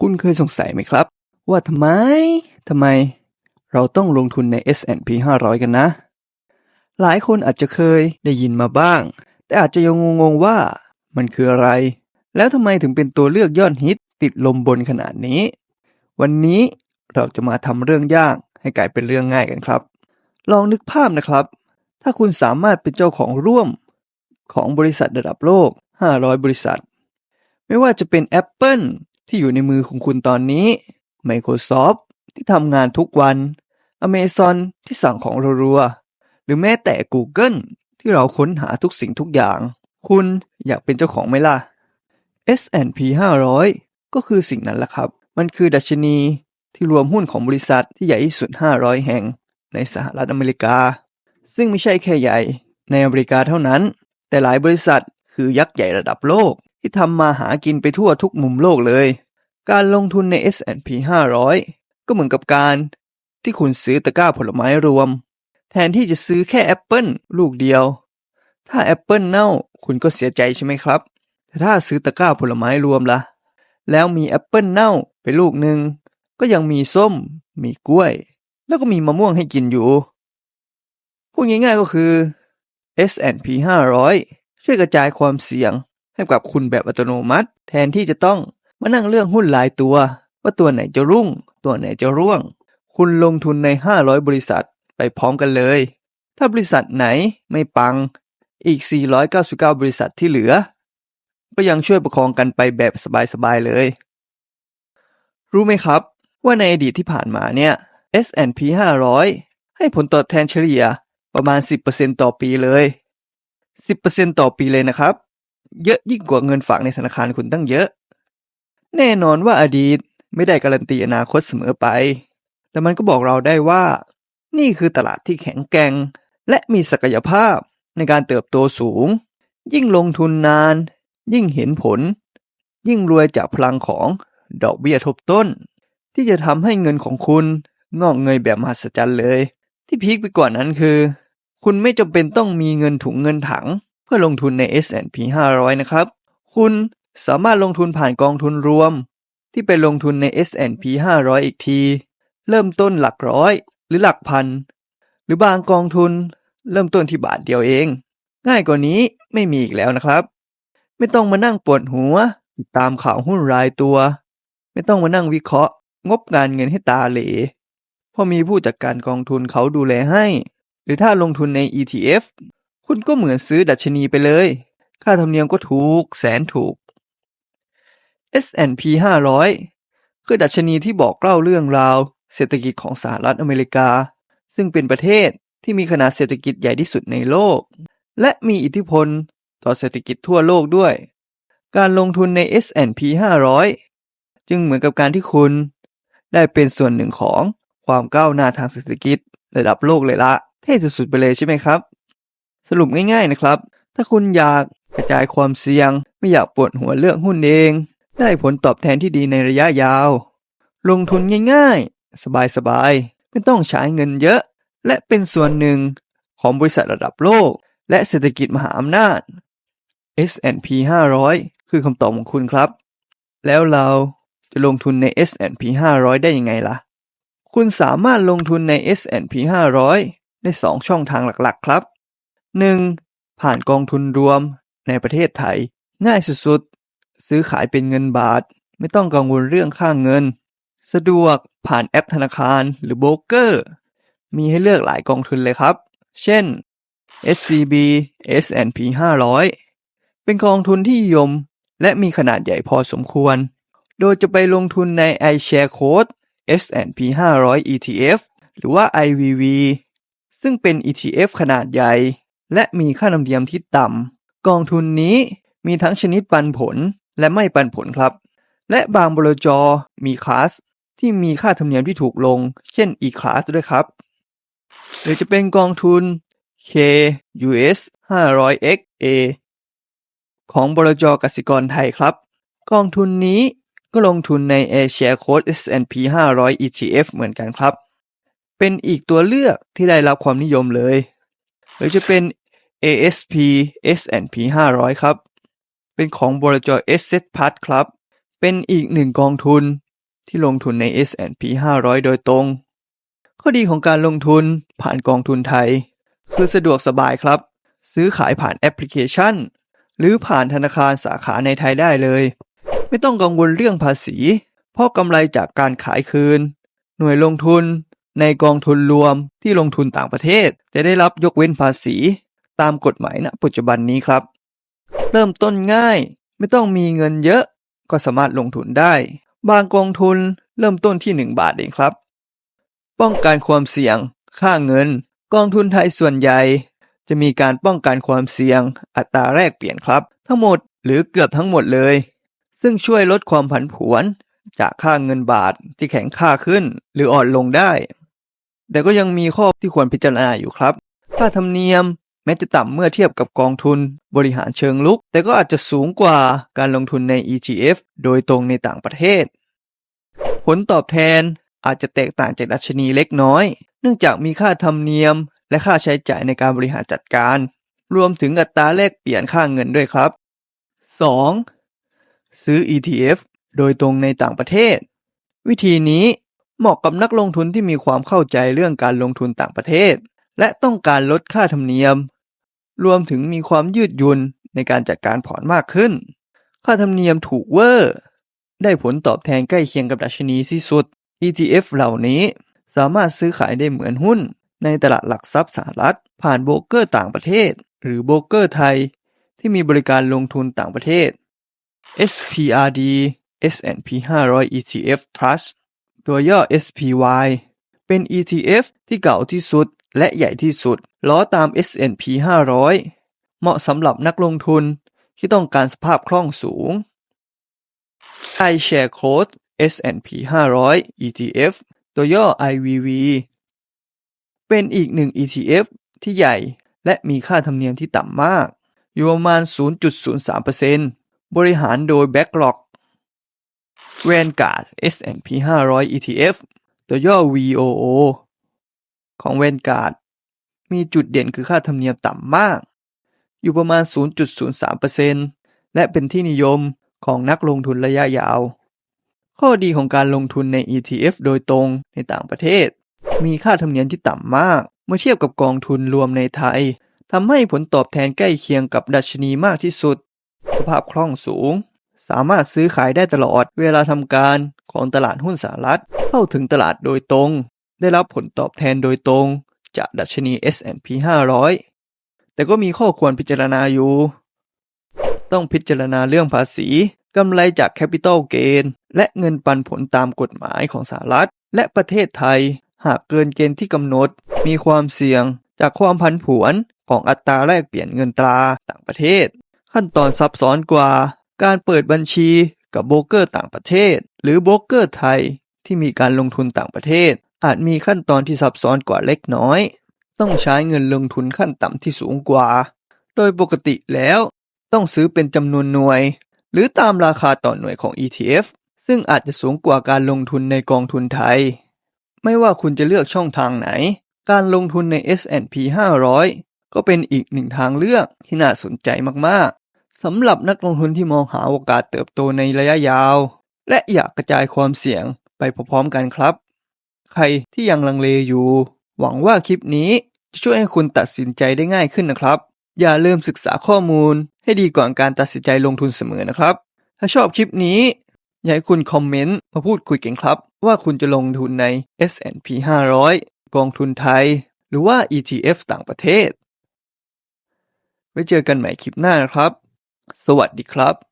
คุณเคยสงสัยไหมครับ ว่าทำไมทำไม เราต้องลงทุนใน S&P 500 กันนะ หลายคนอาจจะเคยได้ยินมาบ้าง แต่อาจจะยังงงๆว่ามันคืออะไร แล้วทำไมถึงเป็นตัวเลือกยอดฮิตติดลมบนขนาดนี้ วันนี้เราจะมาทำเรื่องยากให้กลายเป็นเรื่องง่ายกันครับ ลองนึกภาพนะครับ ถ้าคุณสามารถเป็นเจ้าของร่วมของบริษัทระดับโลก 500 บริษัท ไม่ว่าจะเป็น Apple ที่อยู่ในมือของคุณตอนนี้ Microsoft ที่ทำงานทุกวัน Amazon ที่สั่งของรัวๆหรือแม้แต่ Google ที่เราค้นหาทุกสิ่งทุกอย่าง คุณอยากเป็นเจ้าของไหมล่ะ S&P 500 ก็คือสิ่งนั้นแหละครับ มันคือดัชนีที่รวมหุ้นของบริษัทที่ใหญ่ที่สุด 500 แห่งในสหรัฐอเมริกา ซึ่งไม่ใช่แค่ใหญ่ในอเมริกาเท่านั้น แต่หลายบริษัทคือยักษ์ใหญ่ระดับโลก ที่ทำมาหากินไปทั่วทุกมุมโลกเลย การลงทุนใน S&P 500 ก็เหมือนกับการที่คุณซื้อตะกร้าผลไม้รวม แทนที่จะซื้อแค่แอปเปิลลูกเดียว ถ้าแอปเปิลเน่าคุณก็เสียใจใช่ไหมครับแต่ถ้าซื้อตะกร้าผลไม้รวมละ่ะ แล้วมีแอปเปิลเน่าไปลูกหนึ่งก็ยังมีส้ม มีกล้วย แล้วก็มีมะม่วงให้กินอยู่ พูดง่ายๆก็คือ S&P 500 ช่วยกระจายความเสี่ยง ให้กับคุณแบบอัตโนมัติ แทนที่จะต้องมานั่งเลือกหุ้นหลายตัว ว่าตัวไหนจะรุ่ง ตัวไหนจะร่วง คุณลงทุนใน 500 บริษัทไปพร้อมกันเลย ถ้าบริษัทไหนไม่ปังอีก 499 บริษัทที่เหลือ ก็ยังช่วยประคองกันไปแบบสบายๆเลย รู้ไหมครับว่าในอดีตที่ผ่านมาเนี่ย S&P 500 ให้ผลตอบแทนเฉลี่ยประมาณ 10%ต่อปีเลย 10%ต่อปีเลยนะครับ เยอะยิ่งกว่าเงินฝากในธนาคารคุณตั้งเยอะ แน่นอนว่าอดีตไม่ได้การันตีอนาคตเสมอไป แต่มันก็บอกเราได้ว่า นี่คือตลาดที่แข็งแกร่ง และมีศักยภาพในการเติบโตสูง ยิ่งลงทุนนาน ยิ่งเห็นผล ยิ่งรวยจากพลังของดอกเบี้ยทบต้น ที่จะทำให้เงินของคุณงอกเงยแบบมหัศจรรย์เลย ที่พีคไปกว่านั้นคือ คุณไม่จำเป็นต้องมีเงินถุงเงินถัง พื่อลงทุนใน S&P 500 นะครับ คุณสามารถลงทุนผ่านกองทุนรวม ที่ไปลงทุนใน S&P 500 อีกที เริ่มต้นหลักร้อยหรือหลักพัน หรือบางกองทุนเริ่มต้นที่บาทเดียวเอง ง่ายกว่านี้ไม่มีอีกแล้วนะครับ ไม่ต้องมานั่งปวดหัว ติดตามข่าวหุ้นรายตัว ไม่ต้องมานั่งวิเคราะห์ งบการเงินให้ตาเหลเพราะมีผู้จัดการกองทุนเขาดูแลให้ หรือถ้าลงทุนใน ETF คุณก็เหมือนซื้อดัชนีไปเลย ค่าธรรมเนียมก็ถูก แสนถูก S&P 500 คือดัชนีที่บอกเล่าเรื่องราว เศรษฐกิจของสหรัฐอเมริกา ซึ่งเป็นประเทศที่มีขนาดเศรษฐกิจใหญ่ที่สุดในโลก และมีอิทธิพลต่อเศรษฐกิจทั่วโลกด้วย การลงทุนใน S&P 500 จึงเหมือนกับการที่คุณ ได้เป็นส่วนหนึ่งของความก้าวหน้าทางเศรษฐกิจระดับโลกเลยละ เท่สุดๆไปเลยใช่ไหมครับ สรุปง่ายๆนะครับ ถ้าคุณอยากกระจายความเสี่ยง ไม่อยากปวดหัวเลือกหุ้นเอง ได้ผลตอบแทนที่ดีในระยะยาว ลงทุนง่ายๆ สบายๆ ไม่ต้องใช้เงินเยอะ และเป็นส่วนหนึ่งของบริษัทระดับโลก และเศรษฐกิจมหาอำนาจ S&P 500 คือคำตอบของคุณครับ แล้วเราจะลงทุนใน S&P 500 ได้ยังไงล่ะ คุณสามารถลงทุนใน S&P 500 ได้ 2 ช่องทางหลักๆ ครับ 1. ผ่านกองทุนรวม ในประเทศไทย ง่ายสุดๆ ซื้อขายเป็นเงินบาท ไม่ต้องกังวลเรื่องค่างเงิน สะดวกผ่านแอปธนาคารหรือโบรกเกอร์ มีให้เลือกหลายกองทุนเลยครับ เช่น SCB S&P 500 เป็นกองทุนที่นิยม และมีขนาดใหญ่พอสมควร โดยจะไปลงทุนใน iShare Code S&P 500 ETF หรือว่า IVV ซึ่งเป็น ETF ขนาดใหญ่ และมีค่าธรรมเนียมที่ต่ำกองทุนนี้มีทั้งชนิดปันผลและไม่ปันผลครับ และบางบลจมีคลาสที่มีค่าธรรมเนียมที่ถูกลง เช่น E-Class ด้วยครับ หรือจะเป็นกองทุน K US 500 XA ของบลจกสิกรไทยครับ กองทุนนี้ก็ลงทุนใน Asia Code S&P 500 ETF เหมือนกันครับ เป็นอีกตัวเลือกที่ได้รับความนิยมเลย หรือจะเป็น ASP S&P 500ครับ เป็นของบลจ Asset Plus ครับ เป็นอีกหนึ่งกองทุนที่ลงทุนใน S&P 500 โดยตรง ข้อดีของการลงทุนผ่านกองทุนไทย คือสะดวกสบายครับ ซื้อขายผ่านแอปพลิเคชัน หรือผ่านธนาคารสาขาในไทยได้เลย ไม่ต้องกังวลเรื่องภาษี เพราะกำไรจากการขายคืน หน่วยลงทุนในกองทุนรวมที่ลงทุนต่างประเทศ จะได้รับยกเว้นภาษี ตามกฎหมายณปัจจุบันนี้ครับ เริ่มต้นง่าย ไม่ต้องมีเงินเยอะ ก็สามารถลงทุนได้ บางกองทุนเริ่มต้นที่ 1 บาทเองครับ ป้องกันความเสี่ยง ค่าเงิน กองทุนไทยส่วนใหญ่ จะมีการป้องกันความเสี่ยง อัตราแลกเปลี่ยนครับ ทั้งหมดหรือเกือบทั้งหมดเลย ซึ่งช่วยลดความผันผวน จากค่าเงินบาทที่แข็งค่าขึ้น หรืออ่อนลงได้ แต่ก็ยังมีข้อที่ควรพิจารณาอยู่ครับ ค่าธรรมเนียม แม้จะต่ำเมื่อเทียบกับกองทุนบริหารเชิงลุก แต่ก็อาจจะสูงกว่าการลงทุนใน ETF โดยตรงในต่างประเทศ ผลตอบแทนอาจจะแตกต่างจากดัชนีเล็กน้อย เนื่องจากมีค่าธรรมเนียม และค่าใช้จ่ายในการบริหารจัดการ รวมถึงอัตราแลกเปลี่ยนค่าเงินด้วยครับ 2. ซื้อ ETF โดยตรงในต่างประเทศ วิธีนี้เหมาะกับนักลงทุนที่มีความเข้าใจเรื่องการลงทุนต่างประเทศ และต้องการลดค่าธรรมเนียม รวมถึงมีความยืดหยุ่นในการจัดการผ่อนมากขึ้น ค่าธรรมเนียมถูกเวอร์ ได้ผลตอบแทนใกล้เคียงกับดัชนีที่สุด ETF เหล่านี้สามารถซื้อขายได้เหมือนหุ้น ในตลาดหลักทรัพย์สหรัฐ ผ่านโบรกเกอร์ต่างประเทศ หรือโบรกเกอร์ไทย ที่มีบริการลงทุนต่างประเทศ SPRD S&P 500 ETF Trust ตัวย่อ SPY เป็น ETF ที่เก่าที่สุด และใหญ่ที่สุด ล้อตาม S&P 500 เหมาะสำหรับนักลงทุนที่ต้องการสภาพคล่องสูง iShare Code S&P 500 ETF ตัวย่อ IVV เป็นอีกหนึ่ง ETF ที่ใหญ่และมีค่าธรรมเนียมที่ต่ำมาก อยู่ประมาณ 0.03%บริหารโดย BlackRock Vanguard S&P 500 ETF ตัวย่อ VOO ของ Vanguard มีจุดเด่นคือค่าธรรมเนียมต่ำมาก อยู่ประมาณ 0.03%และเป็นที่นิยมของนักลงทุนระยะยาว ข้อดีของการลงทุนใน ETF โดยตรงในต่างประเทศ มีค่าธรรมเนียมที่ต่ำมาก เมื่อเทียบกับกองทุนรวมในไทยทำให้ผลตอบแทนใกล้เคียงกับดัชนีมากที่สุด สภาพคล่องสูง สามารถซื้อขายได้ตลอดเวลาทำการของตลาดหุ้นสหรัฐ เข้าถึงตลาดโดยตรง ได้รับผลตอบแทนโดยตรง จากดัชนี S&P 500 แต่ก็มีข้อควรพิจารณาอยู่ ต้องพิจารณาเรื่องภาษีกำไรจากแคปิตอลเกนและเงินปันผลตามกฎหมายของสหรัฐ และประเทศไทย หากเกินเกณฑ์ที่กำหนด มีความเสี่ยงจากความผันผวนของอัตราแลกเปลี่ยนเงินตราต่างประเทศ ขั้นตอนซับซ้อนกว่า การเปิดบัญชีกับโบรกเกอร์ต่างประเทศ หรือโบรกเกอร์ไทยที่มีการลงทุนต่างประเทศ อาจมีขั้นตอนที่ซับซ้อนกว่าเล็กน้อย ต้องใช้เงินลงทุนขั้นต่ำที่สูงกว่า โดยปกติแล้ว ต้องซื้อเป็นจำนวนหน่วย หรือตามราคาต่อหน่วยของ ETF ซึ่งอาจจะสูงกว่าการลงทุนในกองทุนไทย ไม่ว่าคุณจะเลือกช่องทางไหน การลงทุนใน S&P 500 ก็เป็นอีกหนึ่งทางเลือกที่น่าสนใจมากๆสำหรับนักลงทุนที่มองหาโอกาสเติบโตในระยะยาว และอยากกระจายความเสี่ยงไปพร้อมๆกันครับ ใครที่ยังลังเลอยู่ หวังว่าคลิปนี้จะช่วยให้คุณตัดสินใจได้ง่ายขึ้นนะครับ อย่าลืมศึกษาข้อมูล ให้ดีก่อนการตัดสินใจลงทุนเสมอนะครับ ถ้าชอบคลิปนี้ อยากให้คุณคอมเมนต์มาพูดคุยกันครับ ว่าคุณจะลงทุนใน S&P 500 กองทุนไทย หรือว่า ETF ต่างประเทศ ไว้เจอกันใหม่คลิปหน้านะครับ สวัสดีครับ